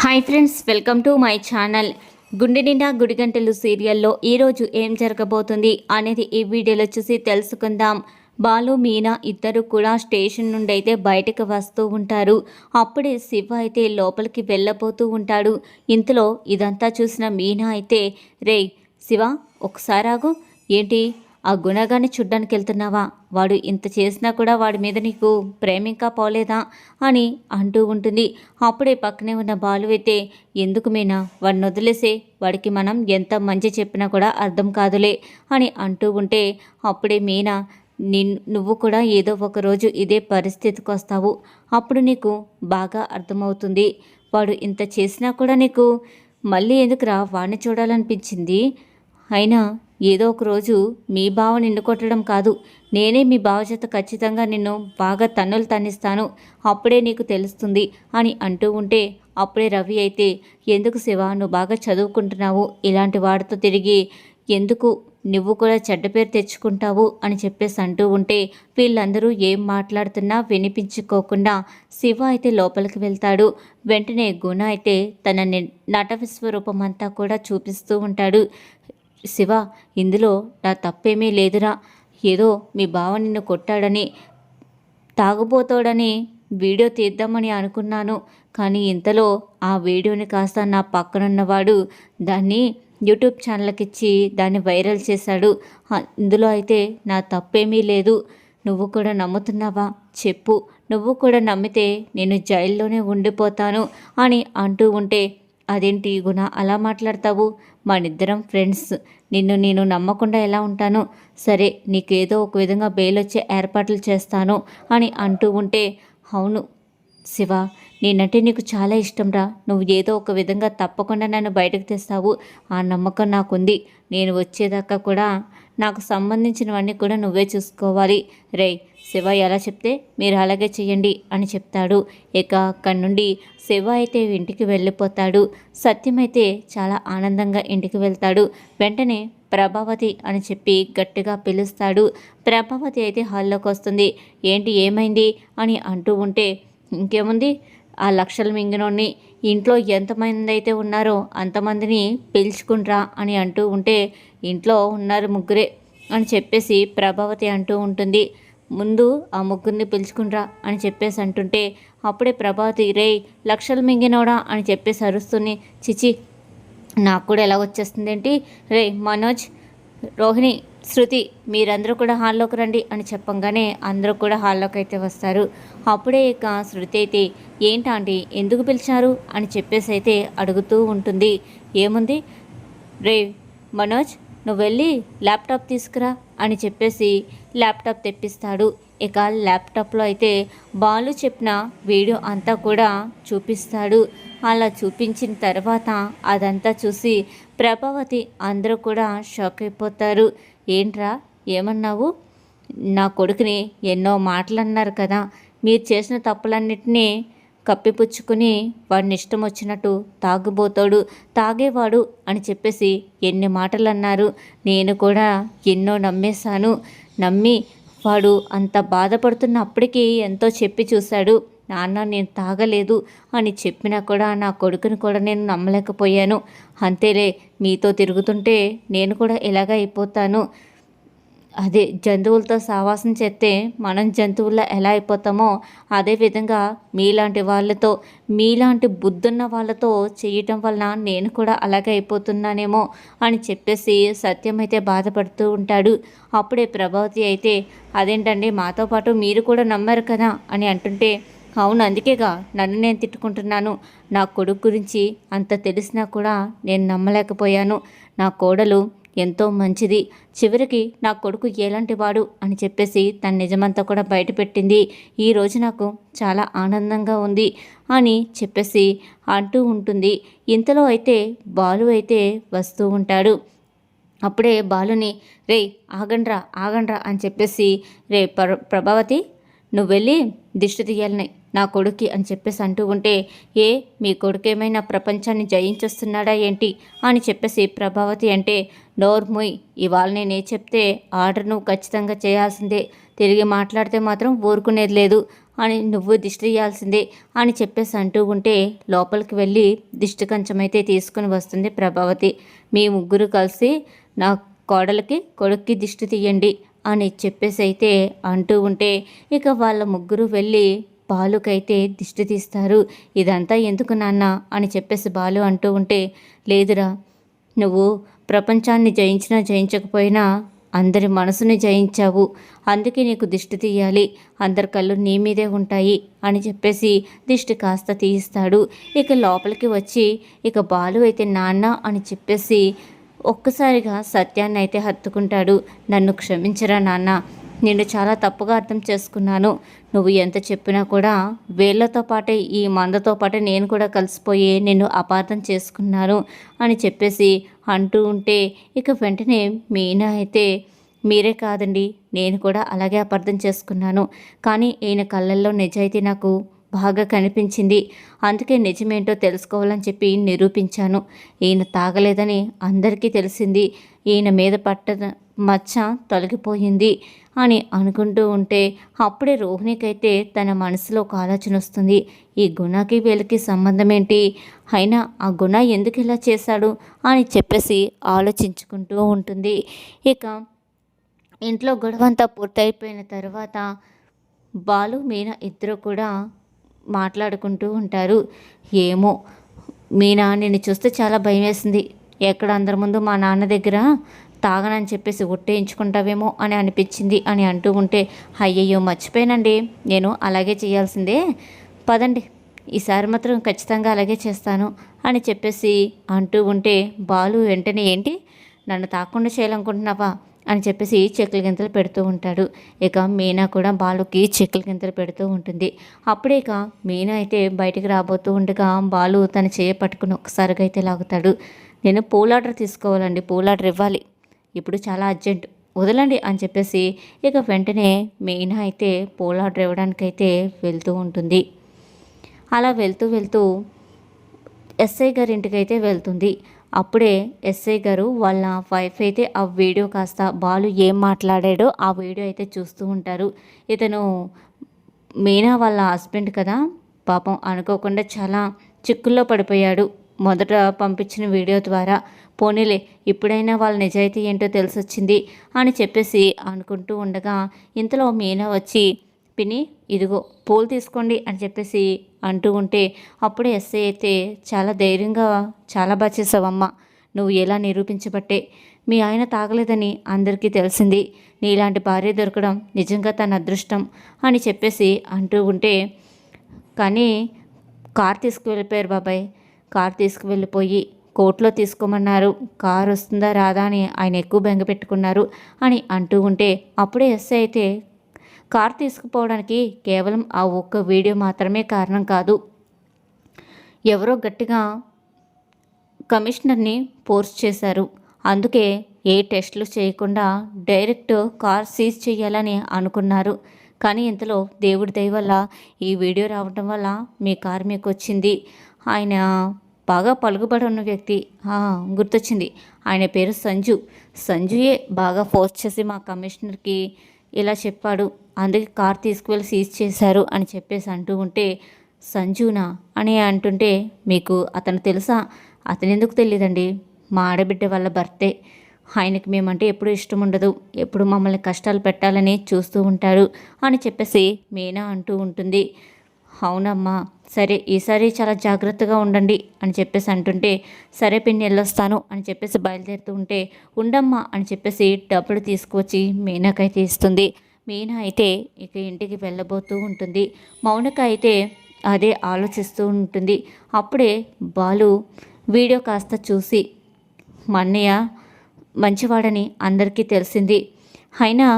Hi friends welcome to my channel. గుండె నిండా గుడిగంటలు సీరియల్లో ఈరోజు ఏం జరగబోతుంది అనేది ఈ వీడియోలో చూసి తెలుసుకుందాం. బాలు మీనా ఇద్దరు కూడా స్టేషన్ నుండి అయితే బయటకు వస్తూ ఉంటారు. అప్పుడే శివ అయితే లోపలికి వెళ్ళబోతూ ఉంటాడు. ఇంతలో ఇదంతా చూసిన మీనా అయితే రే శివ ఒకసారి ఏంటి? ఆ గుణగాన్ని చూడ్డానికి వెళ్తున్నావా? వాడు ఇంత చేసినా కూడా వాడి మీద నీకు ప్రేమ ఇంకా పోలేదా? అని అంటూ ఉంటుంది. అప్పుడే పక్కనే ఉన్న బాలు అయితే ఎందుకు మీనా? వాడిని వదిలేసే వాడికి మనం ఎంత మంచి చెప్పినా కూడా అర్థం కాదులే అని అంటూ ఉంటే అప్పుడే మీనా నిన్ నువ్వు కూడా ఏదో ఒక రోజు ఇదే పరిస్థితికి వస్తావు. అప్పుడు నీకు బాగా అర్థమవుతుంది. వాడు ఇంత చేసినా కూడా నీకు మళ్ళీ ఎందుకురా వాడిని చూడాలనిపించింది? అయినా ఏదో ఒక రోజు మీ బావ నిన్ను కొట్టడం కాదు. నేనే మీ బావ చేత ఖచ్చితంగా నిన్ను బాగా తన్నులు తన్నిస్తాను. అప్పుడే నీకు తెలుస్తుంది అని అంటూ ఉంటే అప్పుడే రవి అయితే ఎందుకు శివ నువ్వు బాగా చదువుకుంటున్నావు. ఇలాంటి వాడితో తిరిగి ఎందుకు నువ్వు కూడా చెడ్డ పేరు తెచ్చుకుంటావు? అని చెప్పేసి అంటూ ఉంటే వీళ్ళందరూ ఏం మాట్లాడుతున్నా వినిపించుకోకుండా శివ అయితే లోపలికి వెళ్తాడు. వెంటనే గుణ అయితే తన ని- నట విశ్వరూపం అంతా కూడా చూపిస్తూ ఉంటాడు. శివ ఇందులో నా తప్పేమీ లేదురా. ఏదో మీ బావ నిన్ను కొట్టాడని తాగుబోతాడని వీడియో తీద్దామని అనుకున్నాను. కానీ ఇంతలో ఆ వీడియోని కాస్త నా పక్కనున్నవాడు దాన్ని యూట్యూబ్ ఛానల్కి ఇచ్చి దాన్ని వైరల్ చేశాడు. ఇందులో అయితే నా తప్పేమీ లేదు. నువ్వు కూడా నమ్ముతున్నావా? చెప్పు. నువ్వు కూడా నమ్మితే నేను జైల్లోనే ఉండిపోతాను అని అంటూ ఉంటే అదేంటి గుణ? అలా మాట్లాడతావు? మనిద్దరం ఫ్రెండ్స్ నిన్ను నేను నమ్మకుండా ఎలా ఉంటాను? సరే నీకేదో ఒక విధంగా బెయిల్ వచ్చే ఏర్పాట్లు చేస్తాను అని అంటూ ఉంటే అవును శివ నేనంటే నీకు చాలా ఇష్టంరా. నువ్వు ఏదో ఒక విధంగా తప్పకుండా నన్ను బయటకు తెస్తావు. ఆ నమ్మకం నాకుంది. నేను వచ్చేదాకా కూడా నాకు సంబంధించినవన్నీ కూడా నువ్వే చూసుకోవాలి. రే శివ ఎలా చెప్తే మీరు అలాగే చెయ్యండి అని చెప్తాడు. ఇక అక్కడి నుండి శివ అయితే ఇంటికి వెళ్ళిపోతాడు. సత్యం అయితే చాలా ఆనందంగా ఇంటికి వెళ్తాడు. వెంటనే ప్రభావతి అని చెప్పి గట్టిగా పిలుస్తాడు. ప్రభావతి అయితే హాల్లోకి వస్తుంది. ఏంటి ఏమైంది అని అంటూ ఉంటే ఇంకేముంది? ఆ లక్షల మింగినోడిని ఇంట్లో ఎంతమంది అయితే ఉన్నారో అంతమందిని పిలుచుకుంట్రా అని అంటూ ఉంటే ఇంట్లో ఉన్నారు ముగ్గురే అని చెప్పేసి ప్రభావతి అంటూ ఉంటుంది. ముందు ఆ ముగ్గురిని పిలుచుకుంట్రా అని చెప్పేసి అంటుంటే అప్పుడే ప్రభావతి రే లక్షలు మింగినోడా? అని చెప్పేసి అరుస్తుంది. చిచి నాకు కూడా ఎలా వచ్చేస్తుంది ఏంటి రే మనోజ్ రోహిణి శృతి మీరందరూ కూడా హాల్లోకి రండి అని చెప్పంగానే అందరూ కూడా హాల్లోకి అయితే వస్తారు. అప్పుడే ఇక శృతి అయితే ఏంటంటే ఎందుకు పిలిచారు? అని చెప్పేసి అయితే అడుగుతూ ఉంటుంది. ఏముంది? రే మనోజ్ నువ్వు వెళ్ళి ల్యాప్టాప్ తీసుకురా అని చెప్పేసి ల్యాప్టాప్ తెప్పిస్తాడు. ఇక ల్యాప్టాప్లో అయితే బాలు చెప్పిన వీడియో అంతా కూడా చూపిస్తాడు. అలా చూపించిన తర్వాత అదంతా చూసి ప్రభావతి అందరూ కూడా షాక్ అయిపోతారు. ఏంట్రా? ఏమన్నావు? నా కొడుకుని ఎన్నో మాటలు అన్నారు కదా. మీరు చేసిన తప్పులన్నిటినీ కప్పిపుచ్చుకుని వాడిని ఇష్టం వచ్చినట్టు తాగుబోతాడు. తాగేవాడు అని చెప్పేసి ఎన్ని మాటలు అన్నారు నేను కూడా ఎన్నో నమ్మేశాను. నమ్మి వాడు అంత బాధపడుతున్నప్పటికీ ఎంతో చెప్పి చూశాడు. నాన్న నేను తాగలేదు అని చెప్పినా కూడా నా కొడుకుని కూడా నేను నమ్మలేకపోయాను. అంతేలే మీతో తిరుగుతుంటే నేను కూడా ఇలాగ అయిపోతాను. అదే జంతువులతో సావాసం చేస్తే మనం జంతువుల్లో ఎలా అయిపోతామో అదేవిధంగా మీలాంటి వాళ్ళతో మీలాంటి బుద్ధున్న వాళ్ళతో చేయటం వలన నేను కూడా అలాగే అయిపోతున్నానేమో అని చెప్పేసి సత్యం అయితే బాధపడుతూ ఉంటాడు. అప్పుడే ప్రభావతి అయితే అదేంటండి మాతో పాటు మీరు కూడా నమ్మారు కదా? అని అంటుంటే అవును అందుకేగా. నన్ను నేను తిట్టుకుంటున్నాను. నా కొడుకు గురించి అంత తెలిసినా కూడా నేను నమ్మలేకపోయాను. నా కోడలు ఎంతో మంచిది. చివరికి నా కొడుకు ఎలాంటి వాడు అని చెప్పేసి తన నిజమంతా కూడా బయటపెట్టింది ఈ రోజు నాకు చాలా ఆనందంగా ఉంది అని చెప్పేసి అంటూ ఉంటుంది. ఇంతలో అయితే బాలు అయితే వస్తూ ఉంటాడు. అప్పుడే బాలుని రే ఆగండ్రా ఆగండ్రా అని చెప్పేసి రే ప్ర ప్రభావతి నువ్వు వెళ్ళి దిష్టి తీయాలని నా కొడుక్కి అని చెప్పేసి అంటూ ఉంటే ఏ మీ కొడుకేమైనా ప్రపంచాన్ని జయించేస్తున్నాడా ఏంటి? అని చెప్పేసి ప్రభావతి అంటే నోర్ముయ్ ఇవాళ నేనే చెప్తే ఆర్డర్ నువ్వు ఖచ్చితంగా చేయాల్సిందే. తిరిగి మాట్లాడితే మాత్రం ఊరుకునేది లేదు అని నువ్వు దిష్టి తీయాల్సిందే అని చెప్పేసి అంటూ ఉంటే లోపలికి వెళ్ళి దిష్టి కంచం అయితే తీసుకుని వస్తుంది ప్రభావతి. మీ ముగ్గురు కలిసి నా కోడలికి కొడుక్కి దిష్టి తీయండి అని చెప్పేసి అయితే అంటూ ఉంటే ఇక వాళ్ళ ముగ్గురు వెళ్ళి బాలుకైతే దిష్టి తీస్తారు. ఇదంతా ఎందుకు నాన్న అని చెప్పేసి బాలు అంటూ ఉంటే లేదురా నువ్వు ప్రపంచాన్ని జయించినా జయించకపోయినా అందరి మనసుని జయించావు. అందుకే నీకు దిష్టి తీయాలి. అందరి కళ్ళు నీ మీదే ఉంటాయి అని చెప్పేసి దిష్టి కాస్త తీయిస్తాడు. ఇక లోపలికి వచ్చి ఇక బాలు అయితే నాన్న అని చెప్పేసి ఒక్కసారిగా సత్యాన్ని అయితే హత్తుకుంటాడు. నన్ను క్షమించరా నాన్న. నిన్ను చాలా తప్పుగా అర్థం చేసుకున్నాను. నువ్వు ఎంత చెప్పినా కూడా వేళ్ళతో పాటే ఈ మందతో పాటే నేను కూడా కలిసిపోయి నిన్ను అపార్థం చేసుకున్నాను అని చెప్పేసి అంటూ ఉంటే ఇక వెంటనే మీనా అయితే మీరే కాదండి నేను కూడా అలాగే అపార్థం చేసుకున్నాను. కానీ ఈయన కళ్ళల్లో నిజాయితీ నాకు బాగా కనిపించింది. అందుకే నిజమేంటో తెలుసుకోవాలని చెప్పి నిరూపించాను. ఈయన తాగలేదని అందరికీ తెలిసింది. ఈయన మీద పట్ట మచ్చ తొలగిపోయింది అని అనుకుంటూ ఉంటే అప్పుడే రోహిణికైతే తన మనసులో ఒక ఆలోచన వస్తుంది. ఈ గుణకి వీళ్ళకి సంబంధం ఏంటి అయినా ఆ గుణ ఎందుకు ఇలా చేశాడు? అని చెప్పేసి ఆలోచించుకుంటూ ఉంటుంది. ఇక ఇంట్లో గొడవంతా పూర్తయిపోయిన తర్వాత బాలు మీనా ఇద్దరు కూడా మాట్లాడుకుంటూ ఉంటారు. ఏమో. మీనా నిన్ను చూస్తే చాలా భయం వేసింది ఎక్కడ అందరి ముందు మా నాన్న దగ్గర తాగనని చెప్పేసి ఒట్టేయించుకుంటావేమో అని అనిపించింది అని అంటూ ఉంటే అయ్యయ్యో మర్చిపోయానండి. నేను అలాగే చేయాల్సిందే. పదండి. ఈసారి మాత్రం ఖచ్చితంగా అలాగే చేస్తాను అని చెప్పేసి అంటూ ఉంటే బాలు వెంటనే ఏంటి? నన్ను తాకుండా చేయాలనుకుంటున్నావా? అని చెప్పేసి చెక్కుల గింతలు పెడుతూ ఉంటాడు. ఇక మీనా కూడా బాలుకి చెక్కుల గింతలు పెడుతూ ఉంటుంది. అప్పుడే ఇక మీనా అయితే బయటికి రాబోతూ ఉండగా బాలు తన చేయ పట్టుకుని ఒక్కసారిగా అయితే లాగుతాడు. నేను పూల ఆర్డర్ తీసుకోవాలండి పూల ఆర్డర్ ఇవ్వాలి. ఇప్పుడు చాలా అర్జెంట్. వదలండి అని చెప్పేసి ఇక వెంటనే మీనా అయితే పూల ఆర్డర్ ఇవ్వడానికైతే వెళ్తూ ఉంటుంది. అలా వెళ్తూ వెళ్తూ ఎస్ఐ గారి ఇంటికి అయితే వెళ్తుంది. అప్పుడే ఎస్ఐ గారు వాళ్ళ వైఫ్ అయితే ఆ వీడియో కాస్త బాలు ఏం మాట్లాడాడో ఆ వీడియో అయితే చూస్తూ ఉంటారు. ఇతను మీనా వాళ్ళ హస్బెండ్ కదా? పాపం అనుకోకుండా చాలా చిక్కుల్లో పడిపోయాడు. మొదట పంపించిన వీడియో ద్వారా పోనీలే ఇప్పుడైనా వాళ్ళ నిజాయితీ ఏంటో తెలిసొచ్చింది అని చెప్పేసి అనుకుంటూ ఉండగా ఇంతలో మీనా వచ్చి పిని ఇదిగో పూలు తీసుకోండి అని చెప్పేసి అంటూ ఉంటే అప్పుడే ఎస్ఐ అయితే చాలా ధైర్యంగా చాలా బాగా చేసావమ్మా. నువ్వు ఎలా నిరూపించబట్టే. మీ ఆయన తాగలేదని అందరికీ తెలిసింది. నీలాంటి భార్య దొరకడం నిజంగా తన అదృష్టం అని చెప్పేసి అంటూ ఉంటే కానీ కార్ తీసుకువెళ్ళిపోయారు బాబాయ్. కార్ తీసుకువెళ్ళిపోయి కోర్టులో తీసుకోమన్నారు. కార్ వస్తుందా రాదా అని ఆయన ఎక్కువ బెంగ పెట్టుకున్నారు అని అంటూ ఉంటే అప్పుడే ఎస్ఐ అయితే కార్ తీసుకుపోవడానికి కేవలం ఆ ఒక్క వీడియో మాత్రమే కారణం కాదు. ఎవరో గట్టిగా కమిషనర్ని ఫోర్స్ చేశారు. అందుకే ఏ టెస్టులు చేయకుండా డైరెక్ట్ కార్ సీజ్ చేయాలని అనుకున్నారు. కానీ ఇంతలో దేవుడి దయ వల్ల ఈ వీడియో రావడం వల్ల మీ కార్ మీకు వచ్చింది. ఆయన బాగా పలుకుబడి ఉన్న వ్యక్తి. గుర్తొచ్చింది. ఆయన పేరు సంజు. సంజుయే బాగా ఫోర్స్ చేసి మా కమిషనర్కి ఇలా చెప్పాడు. అందుకే కార్ తీసుకువెళ్ళి సీజ్ చేశారు అని చెప్పేసి అంటూ ఉంటే సంజునా? అని అంటుంటే మీకు అతను తెలుసా? అతను ఎందుకు తెలియదండి మా ఆడబిడ్డ వాళ్ళ భర్తే ఆయనకి మేమంటే ఎప్పుడు ఇష్టం ఉండదు. ఎప్పుడు మమ్మల్ని కష్టాలు పెట్టాలని చూస్తూ ఉంటారు అని చెప్పేసి మీనా అంటూ ఉంటుంది. అవునమ్మా. సరే ఈసారి చాలా జాగ్రత్తగా ఉండండి అని చెప్పేసి అంటుంటే సరే పిన్ని వెళ్ళొస్తాను అని చెప్పేసి బయలుదేరుతూ ఉంటే ఉండమ్మా అని చెప్పేసి డబ్బులు తీసుకువచ్చి మీనాకైతే ఇస్తుంది. మీనా అయితే ఇక ఇంటికి వెళ్ళబోతూ ఉంటుంది. మౌనిక అయితే అదే ఆలోచిస్తూ ఉంటుంది. అప్పుడే బాలు వీడియో కాస్త చూసి మన్నయ్య మంచివాడని అందరికీ తెలిసింది. అయినా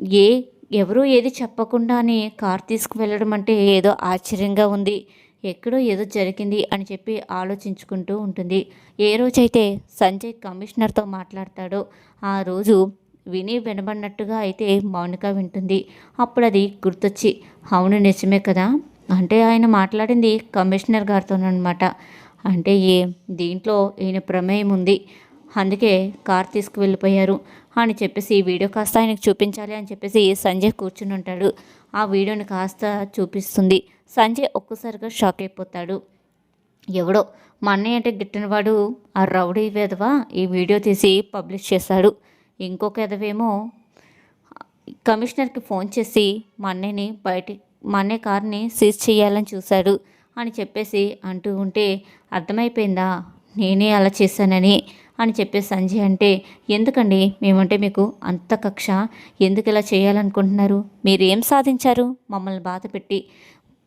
ఏ ఎవరూ ఏది చెప్పకుండానే కార్ తీసుకువెళ్ళడం అంటే ఏదో ఆశ్చర్యంగా ఉంది. ఎక్కడో ఏదో జరిగింది అని చెప్పి ఆలోచించుకుంటూ ఉంటుంది. ఏ రోజైతే సంజయ్ కమిషనర్తో మాట్లాడతాడో ఆ రోజు విని వినబడినట్టుగా అయితే మౌనిక వింటుంది. అప్పుడు అది గుర్తొచ్చి అవును నిజమే కదా? అంటే ఆయన మాట్లాడింది కమిషనర్ గారితోనమాట అంటే ఏ దీంట్లో ఈయన ప్రమేయం ఉంది. అందుకే కార్ తీసుకువెళ్ళిపోయారు అని చెప్పేసి ఈ వీడియో కాస్త ఆయనకు చూపించాలి అని చెప్పేసి సంజయ్ కూర్చుని ఉంటాడు. ఆ వీడియోని కాస్త చూపిస్తుంది. సంజయ్ ఒక్కసారిగా షాక్ అయిపోతాడు. ఎవడో? మా అన్నయ్య అంటే గిట్టినవాడు ఆ రౌడీ వెధవా? ఈ వీడియో తీసి పబ్లిష్ చేశాడు. ఇంకొక ఎదవేమో కమిషనర్కి ఫోన్ చేసి మా అన్నయ్యని బయట మా అన్నయ్య కార్ని సీజ్ చేయాలని చూశాడు అని చెప్పేసి అంటూ ఉంటే అర్థమైపోయిందా? నేనే అలా చేశానని అని చెప్పేసి సంజయ్ అంటే ఎందుకండి? మేమంటే మీకు అంత కక్ష. ఎందుకు ఇలా చేయాలనుకుంటున్నారు? మీరేం సాధించారు? మమ్మల్ని బాధ పెట్టి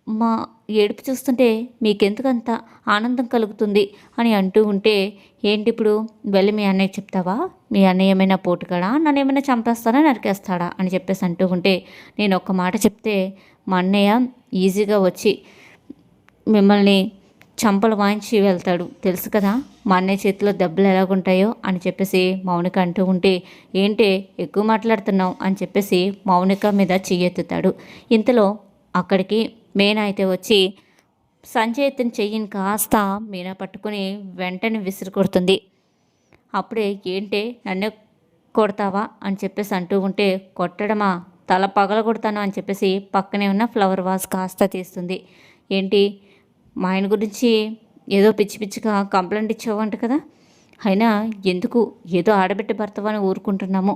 మా ఏడుపు చూస్తుంటే మీకెందుకంత ఆనందం కలుగుతుంది? అని అంటూ ఉంటే ఏంటి ఇప్పుడు? వెళ్ళి మీ అన్నయ్య చెప్తావా? మీ అన్నయ్య ఏమైనా పోటుకాడా? నన్ను ఏమైనా చంపేస్తాడా? నరికేస్తాడా? అని చెప్పేసి అంటూ ఉంటే నేను ఒక్క మాట చెప్తే మా అన్నయ్య ఈజీగా వచ్చి మిమ్మల్ని చంపలు వాయించి వెళ్తాడు. తెలుసు కదా మా అన్నయ్య చేతిలో దెబ్బలు ఎలాగుంటాయో అని చెప్పేసి మౌనిక అంటూ ఉంటే ఏంటి ఎక్కువ మాట్లాడుతున్నావు అని చెప్పేసి మౌనిక మీద చెయ్యెత్తుతాడు. ఇంతలో అక్కడికి మీనా అయితే వచ్చి సంజయ్ అతని చెయ్యిని కాస్త మీనా పట్టుకుని వెంటనే విసిరి కొడుతుంది. అప్పుడే ఏంటి నన్నే కొడతావా అని చెప్పేసి అంటూ ఉంటే కొట్టడమా తల పగల కొడతాను అని చెప్పేసి పక్కనే ఉన్న ఫ్లవర్ వాస్ కాస్త తీస్తుంది. ఏంటి మా ఆయన గురించి ఏదో పిచ్చి పిచ్చిగా కంప్లైంట్ ఇచ్చావంట కదా. అయినా ఎందుకు ఏదో ఆడబిడ్డ భర్తవని ఊరుకుంటున్నాము.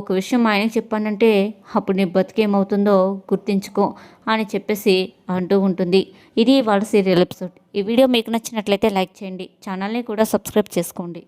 ఒక విషయం మా ఆయనకి చెప్పానంటే అప్పుడు నీ బతికేమవుతుందో గుర్తించుకో అని చెప్పేసి అంటూ ఉంటుంది. ఇది వాళ్ళ సీరియల్ ఎపిసోడ్ ఈ వీడియో మీకు నచ్చినట్లయితే లైక్ చేయండి. ఛానల్ని కూడా సబ్స్క్రైబ్ చేసుకోండి.